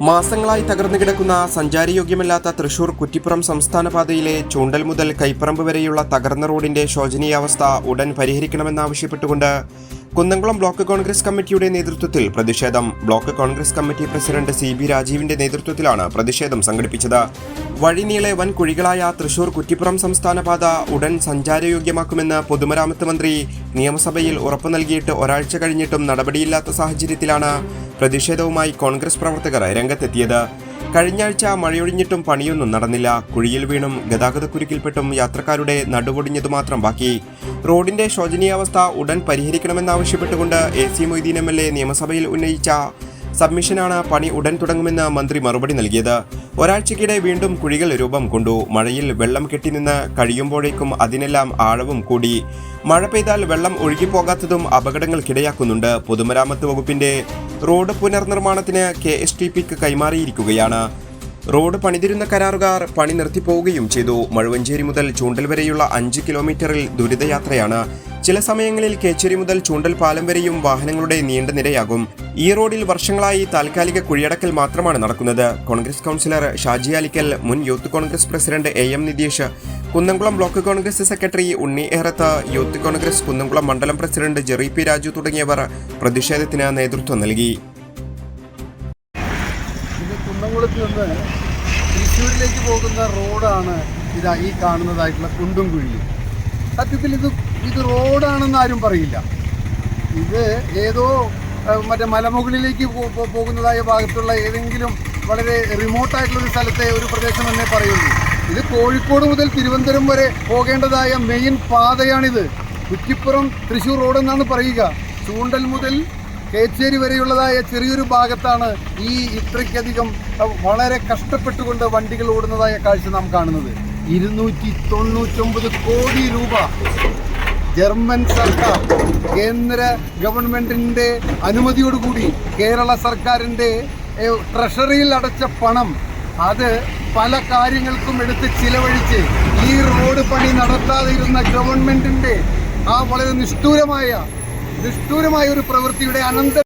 മാസങ്ങളായി തകർന്നു കിടക്കുന്ന സഞ്ചാരയോഗ്യമല്ലാത്ത തൃശൂർ കുറ്റിപ്പുറം സംസ്ഥാന പാതയിലെ ചൂണ്ടൽ മുതൽ കൈപ്പറമ്പ് വരെയുള്ള തകർന്ന റോഡിന്റെ ശോചനീയാവസ്ഥ ഉടൻ പരിഹരിക്കണമെന്നാവശ്യപ്പെട്ടുകൊണ്ട് കുന്നംകുളം ബ്ലോക്ക് കോൺഗ്രസ് കമ്മിറ്റിയുടെ നേതൃത്വത്തിൽ പ്രതിഷേധം. Block Congress committee president C B രാജീവിന്റെ നേതൃത്വത്തിലാണ് പ്രതിഷേധം സംഘടിപ്പിച്ചത്. വഴിനീളെ വൻ കുഴികളായ തൃശൂർ കുറ്റിപ്പുറം സംസ്ഥാന പാത ഉടൻ സഞ്ചാരയോഗ്യമാക്കുമെന്ന് പൊതുമരാമത്ത് മന്ത്രി നിയമസഭയിൽ ഉറപ്പു നൽകിയിട്ട് ഒരാഴ്ച കഴിഞ്ഞിട്ടും നടപടിയില്ലാത്ത സാഹചര്യത്തിലാണ് പ്രതിഷേധവുമായി കോൺഗ്രസ് പ്രവർത്തകർ രംഗത്തെത്തിയത്. കഴിഞ്ഞാഴ്ച മഴയൊഴിഞ്ഞിട്ടും പണിയൊന്നും നടന്നില്ല. കുഴിയിൽ വീണും ഗതാഗതക്കുരുക്കിൽപ്പെട്ടും യാത്രക്കാരുടെ നടുവൊടിഞ്ഞതു മാത്രം ബാക്കി. റോഡിന്റെ ശോചനീയാവസ്ഥ ഉടൻ പരിഹരിക്കണമെന്നാവശ്യപ്പെട്ടുകൊണ്ട് A C Moideen M L A നിയമസഭയിൽ ഉന്നയിച്ച സബ്മിഷനാണ് പണി ഉടൻ തുടങ്ങുമെന്ന് മന്ത്രി മറുപടി നൽകിയത്. ഒരാഴ്ചക്കിടെ വീണ്ടും കുഴികൾ രൂപം കൊണ്ടു. മഴയിൽ വെള്ളം കെട്ടിനിന്ന് കഴിയുമ്പോഴേക്കും അതിനെല്ലാം ആഴവും കൂടി. മഴ പെയ്താൽ വെള്ളം ഒഴുകിപ്പോകാത്തതും അപകടങ്ങൾക്കിടയാക്കുന്നുണ്ട്. പൊതുമരാമത്ത് വകുപ്പിന്റെ റോഡ് പുനർനിർമ്മാണത്തിന് കെ എസ് ടി പിക്ക് കൈമാറിയിരിക്കുകയാണ്. റോഡ് പണിതിരുന്ന കരാറുകാർ പണി നിർത്തിപ്പോവുകയും ചെയ്തു. മഴുവഞ്ചേരി മുതൽ ചൂണ്ടൽ വരെയുള്ള അഞ്ച് കിലോമീറ്ററിൽ ദുരിതയാത്രയാണ് ചില സമയങ്ങളിൽ കേച്ചേരി മുതൽ ചൂണ്ടൽ പാലം വരെയും വാഹനങ്ങളുടെ നീണ്ട നിരയാകും. ഈ റോഡിൽ വർഷങ്ങളായി താൽക്കാലിക കുഴിയടക്കൽ മാത്രമാണ് നടക്കുന്നത്. കോൺഗ്രസ് കൗൺസിലർ ഷാജി അലിക്കൽ മുൻ youth Congress president A M Nitheesh Kunnamkulam block Congress secretary Unni Ehrath youth Congress Kunnamkulam മണ്ഡലം പ്രസിഡന്റ് ജെറി പി രാജു തുടങ്ങിയവർ പ്രതിഷേധത്തിന് നേതൃത്വം നൽകി. കുന്നംകുളത്ത് നിന്ന് പോകുന്ന റോഡാണ് ഇതാ ഈ കാണുന്നതായിട്ടുള്ള കുണ്ടും കുഴിയും. സത്യത്തിൽ ഇത് ഇത് റോഡാണെന്ന് ആരും പറയില്ല. ഇത് ഏതോ മറ്റേ മലമുകളിലേക്ക് പോകുന്നതായ ഭാഗത്തുള്ള ഏതെങ്കിലും വളരെ റിമോട്ടായിട്ടുള്ള ഒരു സ്ഥലത്തെ ഒരു പ്രദേശം എന്നേ പറയുള്ളൂ. ഇത് കോഴിക്കോട് മുതൽ തിരുവനന്തപുരം വരെ പോകേണ്ടതായ മെയിൻ പാതയാണിത്. കുറ്റിപ്പുറം തൃശ്ശൂർ റോഡ് എന്നാണ് പറയുക. ചൂണ്ടൽ മുതൽ കേച്ചേരി വരെയുള്ളതായ ചെറിയൊരു ഭാഗത്താണ് ഈ ഇത്രയ്ക്കധികം വളരെ കഷ്ടപ്പെട്ടുകൊണ്ട് വണ്ടികൾ ഓടുന്നതായ കാഴ്ച നാം കാണുന്നത്. ഇരുന്നൂറ്റി തൊണ്ണൂറ്റൊമ്പത് കോടി രൂപ ജർമ്മൻ സർക്കാർ കേന്ദ്ര ഗവൺമെന്റിന്റെ അനുമതിയോടുകൂടി കേരള സർക്കാരിന്റെ ട്രഷറിയിൽ അടച്ച പണം അത് പല കാര്യങ്ങൾക്കും എടുത്ത് ചിലവഴിച്ച് ഈ റോഡ് പണി നടത്താതിരുന്ന ഗവൺമെന്റിന്റെ ആ വളരെ നിഷ്ഠൂരമായ നിഷ്ഠൂരമായ ഒരു പ്രവൃത്തിയുടെ അനന്തര